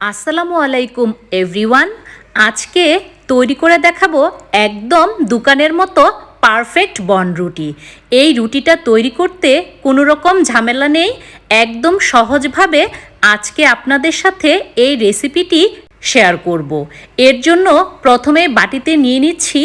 আসসালামু আলাইকুম এভরিওয়ান আজকে তৈরি করে দেখাবো একদম দোকানের মতো পারফেক্ট বন রুটি। এই রুটিটা তৈরি করতে কোনো রকম ঝামেলা নেই। একদম সহজভাবে আজকে আপনাদের সাথে এই রেসিপিটি শেয়ার করব। এর জন্য প্রথমে বাটিতে নিয়ে নিচ্ছি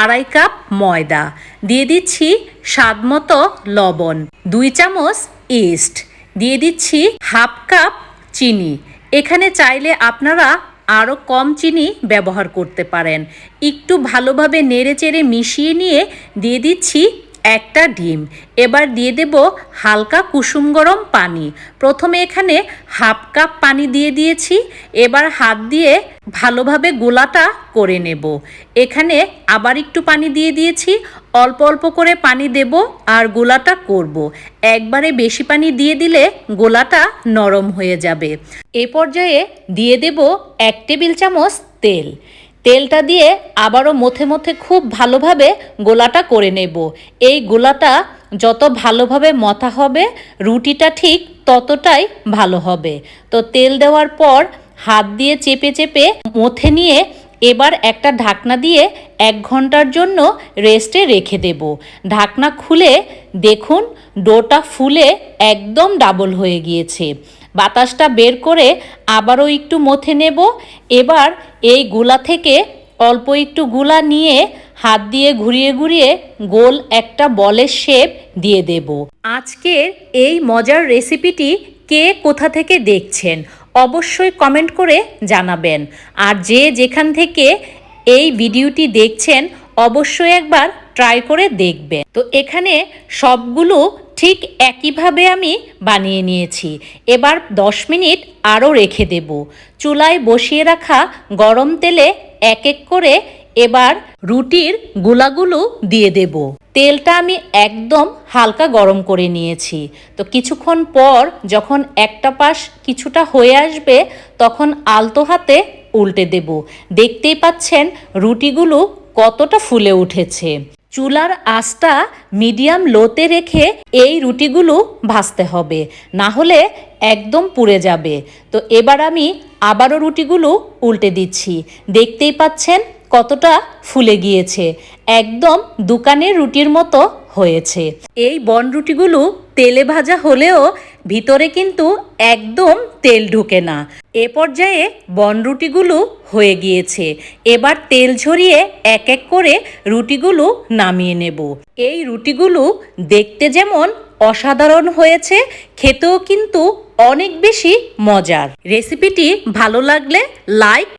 আড়াই কাপ ময়দা। দিয়ে দিচ্ছি স্বাদ মতো লবণ, দুই চামচ ইস্ট দিয়ে দিচ্ছি হাফ কাপ চিনি। এখানে চাইলে আপনারা আরও কম চিনি ব্যবহার করতে পারেন। একটু ভালোভাবে নেড়ে চেড়ে মিশিয়ে নিয়ে দিয়ে দিচ্ছি একটা ডিম। এবার দিয়ে দেব হালকা কুসুম গরম পানি। প্রথমে এখানে হাফ কাপ পানি দিয়ে দিয়েছি। এবার হাত দিয়ে ভালোভাবে গোলাটা করে নেব। এখানে আবার একটু পানি দিয়ে দিয়েছি। অল্প অল্প করে পানি দেব আর গোলাটা করব। একবারে বেশি পানি দিয়ে দিলে গোলাটা নরম হয়ে যাবে। এ পর্যায়ে দিয়ে দেব এক টেবিল চামচ তেল। তেলটা দিয়ে আবারও মথে মথে খুব ভালোভাবে গোলাটা করে নেব। এই গোলাটা যত ভালোভাবে মথা হবে, রুটিটা ঠিক ততটাই ভালো হবে। তো তেল দেওয়ার পর হাত দিয়ে চেপে চেপে মথে নিয়ে এবার একটা ঢাকনা দিয়ে এক ঘণ্টার জন্য রেস্টে রেখে দেব। ঢাকনা খুলে দেখুন, ডোটা ফুলে একদম ডাবল হয়ে গিয়েছে। বাতাসটা বের করে আবারও একটু মথে নেব। এবার এই গুলা থেকে অল্প একটু গুলা নিয়ে হাত দিয়ে ঘুরিয়ে ঘুরিয়ে গোল একটা বলের শেপ দিয়ে দেব। আজকের এই মজার রেসিপিটি কে কোথা থেকে দেখছেন অবশ্যই কমেন্ট করে জানাবেন। আর যে যেখান থেকে এই ভিডিওটি দেখছেন, অবশ্যই একবার ট্রাই করে দেখবেন। তো এখানে সবগুলো ঠিক একইভাবে আমি বানিয়ে নিয়েছি। এবার 10 মিনিট আরও রেখে দেব। চুলায় বসিয়ে রাখা গরম তেলে এক এক করে এবার রুটির গুলাগুলো দিয়ে দেব। তেলটা আমি একদম হালকা গরম করে নিয়েছি। তো কিছুক্ষণ পর যখন একটা পাশ কিছুটা হয়ে আসবে, তখন আলতো হাতে উল্টে দেব। দেখতেই পাচ্ছেন রুটিগুলো কতটা ফুলে উঠেছে। চুলার আঁচটা মিডিয়াম লোতে রেখে এই রুটিগুলো ভাজতে হবে। না হলে একদম পুড়ে যাবে। তো এবার আমি আবারও রুটিগুলো উল্টে দিচ্ছি। দেখতেই পাচ্ছেন কতটা ফুলে গিয়েছে। একদম দোকানের রুটির মতো হয়েছে। এই বন রুটিগুলো তেলে ভাজা হলেও ভিতরে কিন্তু একদম তেল ঢুকে না। এ পর্যায়ে বনরুটিগুলো হয়ে গিয়েছে। এবার তেল ঝরিয়ে এক এক করে রুটিগুলো নামিয়ে নেব। এই রুটিগুলো দেখতে যেমন অসাধারণ হয়েছে, খেতেও কিন্তু অনেক বেশি মজার। রেসিপিটি ভালো লাগলে লাইক